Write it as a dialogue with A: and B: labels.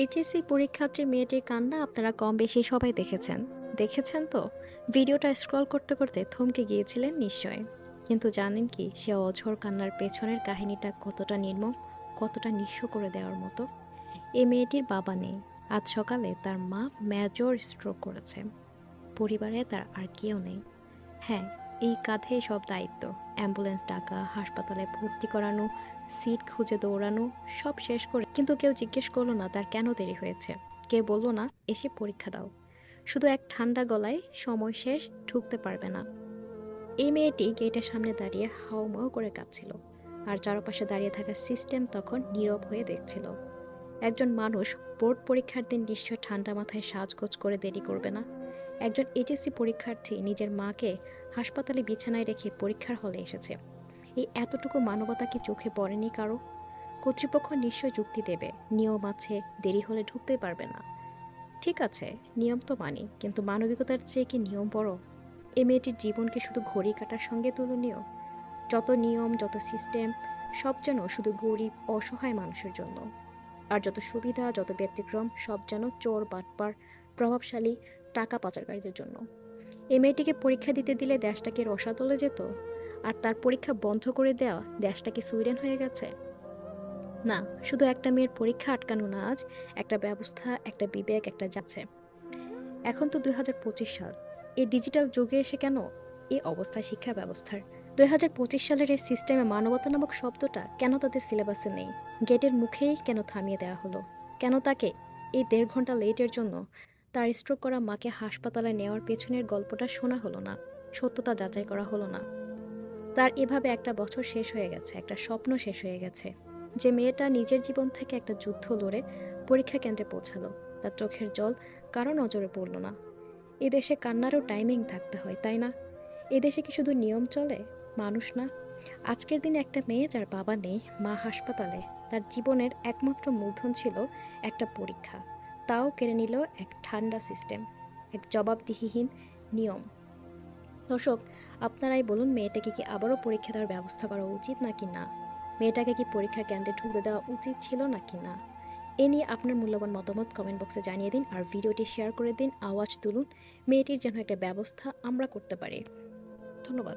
A: HSC পরীক্ষার্থী মেয়েটির কান্না আপনারা কম বেশি সবাই দেখেছেন। দেখেছেন তো? ভিডিওটা স্ক্রল করতে করতে থমকে গিয়েছিলেন নিশ্চয় কিন্তু জানেন কি, সে অঝোর কান্নার পেছনের কাহিনীটা কতটা নির্মম, কতটা নিঃস্ব করে দেওয়ার মতো? এই মেয়েটির বাবা নেই। আজ সকালে তার মা মেজর স্ট্রোক করেছে। পরিবারে তার আর কেউ নেই। হ্যাঁ এই কাঁধে সব দায়িত্ব। অ্যাম্বুলেন্স ডাকা, হাসপাতালে ভর্তি করানো, সিট খুঁজে দৌড়ানো, সব শেষ করে কিন্তু কেউ জিজ্ঞেস করল না তার কেন দেরি হয়েছে। কেউ বলল না, এসে পরীক্ষা দাও। শুধু এক ঠান্ডা গলায় সময় শেষ, ঢুকতে পারবে না। এই মেয়েটি গেটের সামনে দাঁড়িয়ে হাউমাউ করে কাঁদছিল। আর চারপাশে দাঁড়িয়ে থাকা সিস্টেম তখন নীরব হয়ে দেখছিল। একজন মানুষ বোর্ড পরীক্ষার দিন নিশ্চয় ঠান্ডা মাথায় সাজগোজ করে দেরি করবে না। একজন এইচএসসি পরীক্ষার্থী নিজের মাকে হাসপাতালে বিছানায় রেখে পরীক্ষার হলে এসেছে। এই এতটুকু মানবতা কি চোখে পড়েনি কারও? কর্তৃপক্ষ নিশ্চয় যুক্তি দেবে। নিয়ম আছে, দেরি হলে ঢুকতেই পারবে না। ঠিক আছে, নিয়ম তো মানি, কিন্তু মানবিকতার চেয়ে কি নিয়ম বড়? এ মেয়েটির জীবনকে শুধু ঘড়ি কাটার সঙ্গে তুলনীয়? যত নিয়ম, যত সিস্টেম, সব যেন শুধু গরিব, অসহায় মানুষের জন্য। আর যত সুবিধা, যত ব্যতিক্রম, সব যেন চোর, বাটপার, প্রভাবশালী টাকা পাচারকারীদের জন্য। এ মেয়েটিকে পরীক্ষা দিতে দিলে দেশটা কি রসাতলে যেত, আর তার পরীক্ষা বন্ধ করে দেওয়া দেশটা কি সুইডেন হয়ে গেছে। না, শুধু একটা মেয়ের পরীক্ষা আটকানো না, আজ একটা ব্যবস্থা, একটা বিবেক, একটা যাচ্ছে এখন তো দুই হাজার পঁচিশ সাল। এই ডিজিটাল যুগে এসে কেন এই অবস্থা শিক্ষা ব্যবস্থার? দুই হাজার পঁচিশ সালের এই সিস্টেমে মানবতা নামক শব্দটা কেন তাদের সিলেবাসে নেই? গেটের মুখেই কেন থামিয়ে দেওয়া হলো? কেন তাকে এই দেড় ঘণ্টা লেটের জন্য তার স্ট্রোক করা মাকে হাসপাতালে নেওয়ার পেছনের গল্পটা শোনা হলো না, সত্যতা যাচাই করা হলো না। তার এভাবে একটা বছর শেষ হয়ে গেছে, একটা স্বপ্ন শেষ হয়ে গেছে, যে মেয়েটা নিজের জীবন থেকে একটা যুদ্ধ লড়ে পরীক্ষা কেন্দ্রে পৌঁছালো। তার চোখের জল কারও নজরে পড়ল না। এদেশে কান্নারও টাইমিং থাকতে হয়, তাই না? এদেশে কি শুধু নিয়ম চলে? মানুষ না। আজকের দিনে একটা মেয়ে যার বাবা নেই, মা হাসপাতালে, তার জীবনের একমাত্র মূলধন ছিল একটা পরীক্ষা। তাও কেড়ে নিল এক ঠান্ডা সিস্টেম এক জবাবদিহিহীন নিয়ম। দর্শক, আপনারাই বলুন মেয়েটাকে কি আবারও পরীক্ষা দেওয়ার ব্যবস্থা করা উচিত নাকি না? মেয়েটাকে কি পরীক্ষার কেন্দ্রে ঢুকতে দেওয়া উচিত ছিল নাকি না? এ নিয়ে আপনার মূল্যবান মতামত কমেন্ট বক্সে জানিয়ে দিন আর ভিডিওটি শেয়ার করে দিন, আওয়াজ তুলুন। মেয়েটির যেন একটা ব্যবস্থা আমরা করতে পারি। ধন্যবাদ।